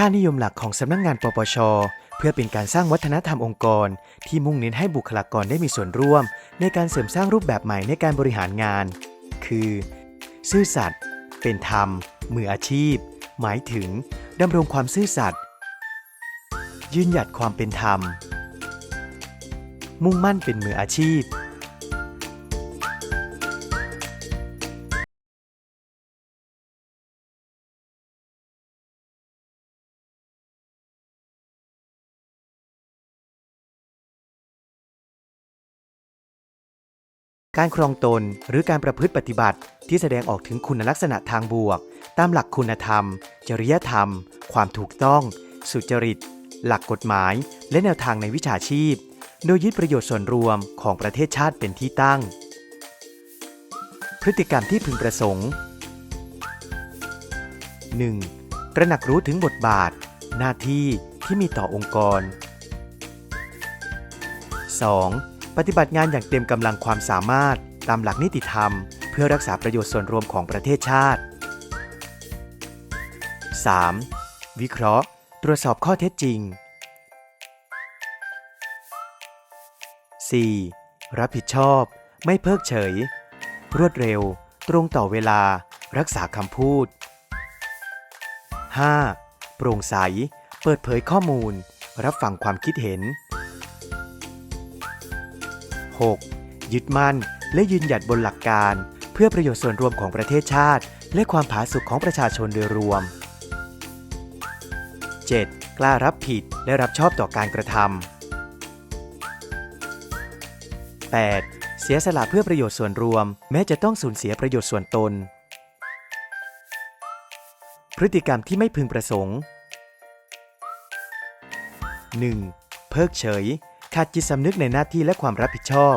ค่านิยมหลักของสำนักงงานปปช เพื่อเป็นการสร้างวัฒนธรรมองค์กร ที่มุ่งเน้นให้บุคลากรได้มีส่วนร่วม ในการเสริมสร้างรูปแบบใหม่ในการบริหารงาน คือ ซื่อสัตย์เป็นธรรม มืออาชีพ หมายถึงดำรงความซื่อสัตย์ยืนหยัดความเป็นธรรม มุ่งมั่นเป็นมืออาชีพ การครองตนหรือการประพฤติปฏิบัติ ที่แสดงออกถึงคุณลักษณะทางบวก ตามหลักคุณธรรม จริยธรรม ความถูกต้อง สุจริต หลักกฎหมาย และแนวทางในวิชาชีพ โดยยึดประโยชน์ส่วนรวมของประเทศชาติเป็นที่ตั้ง พฤติกรรมที่พึงประสงค์ 1. ตระหนักรู้ถึงบทบาท หน้าที่ที่มีต่อองค์กร 2. ปฏิบัติงานอย่างเต็มกำลังความสามารถ ตามหลักนิติธรรม เพื่อรักษาประโยชน์ส่วนรวมของประเทศชาติ 3. วิเคราะห์ ตรวจสอบข้อเท็จจริง 4. รับผิดชอบ ไม่เพิกเฉย รวดเร็ว ตรงต่อเวลา รักษาคำพูด 5. โปร่งใส เปิดเผยข้อมูล รับฟังความคิดเห็น 6. ยึดมั่นและยืนหยัดบนหลักการ เพื่อประโยชน์ส่วนรวมของประเทศชาติ และความผาสุกของประชาชนโดยรวม 7. กล้ารับผิดและรับชอบต่อการกระทำ 8. เสียสละเพื่อประโยชน์ส่วนรวม แม้จะต้องสูญเสียประโยชน์ส่วนตน พฤติกรรมที่ไม่พึงประสงค์ 1. เพิกเฉย ขาดจิตสำนึกในหน้าที่และความรับผิดชอบ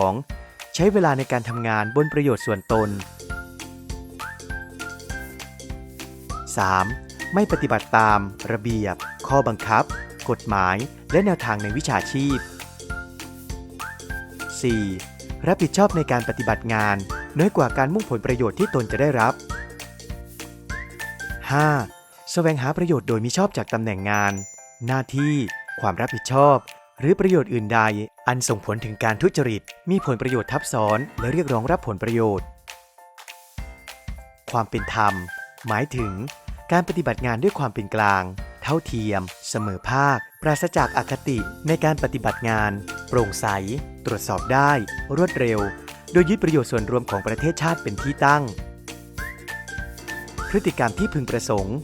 2. ใช้เวลาในการทำงานบนประโยชน์ส่วนตน 3. ไม่ปฏิบัติตามระเบียบ ข้อบังคับ กฎหมาย และแนวทางในวิชาชีพ 4. รับผิดชอบในการปฏิบัติงาน น้อยกว่าการมุ่งผลประโยชน์ที่ตนจะได้รับ 5. แสวงหาประโยชน์โดยมิชอบจากตำแหน่งงาน หน้าที่ ความรับผิดชอบ หรือประโยชน์อื่นใด อันส่งผลถึงการทุจริต มีผลประโยชน์ทับซ้อน และเรียกร้องรับผลประโยชน์ ความเป็นธรรม หมายถึง การปฏิบัติงานด้วยความเป็นกลาง เท่าเทียม เสมอภาค ปราศจากอคติในการปฏิบัติงาน โปร่งใส ตรวจสอบได้ รวดเร็ว โดยยึดประโยชน์ส่วนรวมของประเทศชาติเป็นที่ตั้ง พฤติกรรมที่พึงประสงค์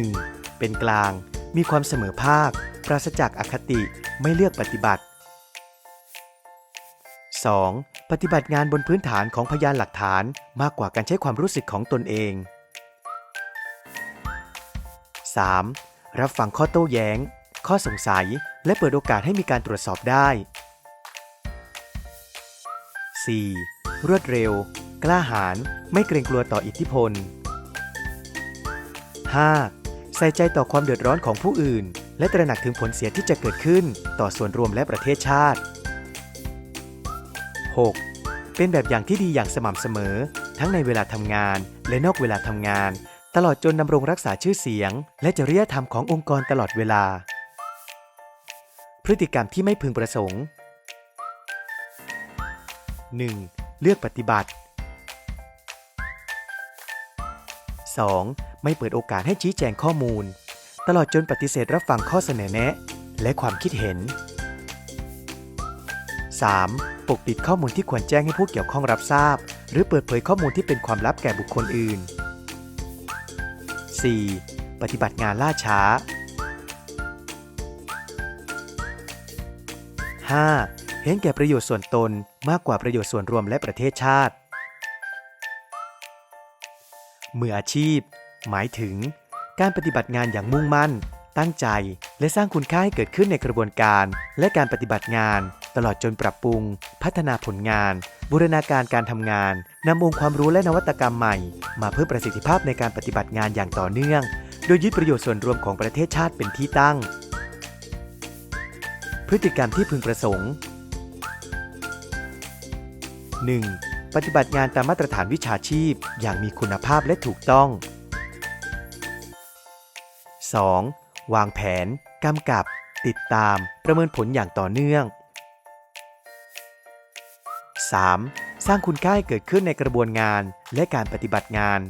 1. เป็นกลาง มีความเสมอภาค ปราศจากอคติ ไม่เลือกปฏิบัติ 2. ปฏิบัติงานบนพื้นฐานของพยานหลักฐานมากกว่าการใช้ความรู้สึกของตนเอง 3. รับฟังข้อโต้แย้ง ข้อสงสัย และเปิดโอกาสให้มีการตรวจสอบได้ 4. รวดเร็ว กล้าหาญ ไม่เกรงกลัวต่ออิทธิพล 5. ใส่ใจต่อความเดือดร้อนของผู้อื่น และตระหนักถึงผลเสียที่จะเกิดขึ้น ต่อส่วนรวมและประเทศชาติ 6. เป็นแบบอย่างที่ดีอย่างสม่ำเสมอ ทั้งในเวลาทำงาน และนอกเวลาทำงาน ตลอดจนดำรงรักษาชื่อเสียง และจริยธรรมขององค์กรตลอดเวลา พฤติกรรมที่ไม่พึงประสงค์ 1. เลือกปฏิบัติ 2. ไม่เปิดโอกาสให้ชี้แจงข้อมูล ตลอดจนปฏิเสธรับฟังข้อเสนอแนะ และความคิดเห็น 3. ปกปิดข้อมูลที่ควรแจ้งให้ผู้เกี่ยวข้องรับทราบ หรือเปิดเผยข้อมูลที่เป็นความลับแก่บุคคลอื่น 4. ปฏิบัติงานล่าช้า 5. เห็นแก่ประโยชน์ส่วนตนมากกว่าประโยชน์ส่วนรวมและประเทศชาติ มืออาชีพ หมายถึง การปฏิบัติงานอย่างมุ่งมั่น ตั้งใจ และสร้างคุณค่าให้เกิดขึ้นในกระบวนการ และการปฏิบัติงาน ตลอดจนปรับปรุง พัฒนาผลงาน บูรณาการการทำงานนำองค์ความรู้และนวัตกรรมใหม่ มาเพิ่มประสิทธิภาพในการปฏิบัติงานอย่างต่อเนื่อง โดยยึดประโยชน์ส่วนรวมของประเทศชาติเป็นที่ตั้ง พฤติกรรมที่พึงประสงค์ 1. ปฏิบัติงานตามมาตรฐานวิชาชีพ อย่างมีคุณภาพและถูกต้อง 2. วางแผน กำกับ ติดตาม ประเมินผลอย่างต่อเนื่อง 3. สร้างคุณค่าให้เกิดขึ้นในกระบวนงานและการปฏิบัติงาน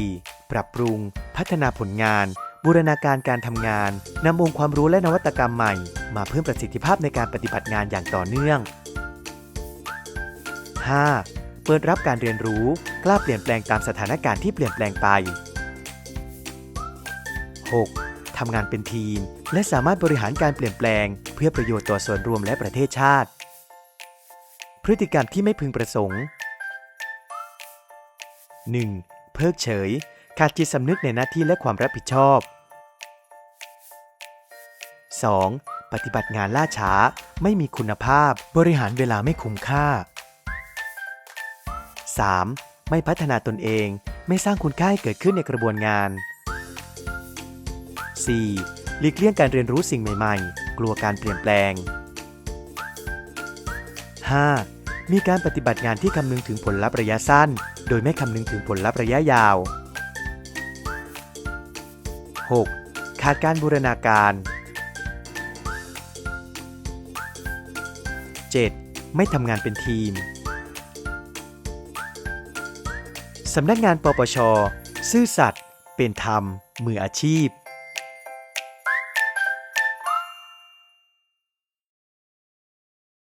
4. ปรับปรุง พัฒนาผลงาน บูรณาการการทำงาน นำองค์ความรู้และนวัตกรรมใหม่ มาเพิ่มประสิทธิภาพในการปฏิบัติงานอย่างต่อเนื่อง 5. เปิดรับการเรียนรู้ กล้าเปลี่ยนแปลงตามสถานการณ์ที่เปลี่ยนแปลงไป 6. ทำงานเป็นทีม และสามารถบริหารการเปลี่ยนแปลง เพื่อประโยชน์ต่อส่วนรวมและประเทศชาติ พฤติกรรมที่ไม่พึงประสงค์ 1. เพิกเฉย ขาดจิตสำนึกในหน้าที่และความรับผิดชอบ 2. ปฏิบัติงานล่าช้า ไม่มีคุณภาพ บริหารเวลาไม่คุ้มค่า 3. ไม่พัฒนาตนเอง ไม่สร้างคุณค่าให้เกิดขึ้นในกระบวนงาน 4. หลีกเลี่ยงการเรียนรู้สิ่งใหม่ ๆ กลัวการเปลี่ยนแปลง 5. มีการปฏิบัติงานที่คำนึงถึงผลลัพธ์ระยะสั้น โดยไม่คำนึงถึงผลลัพธ์ระยะยาว 6. ขาดการบูรณาการ 7. ไม่ทำงานเป็นทีม สำนักงานปปช ซื่อสัตย์เป็นธรรม มืออาชีพ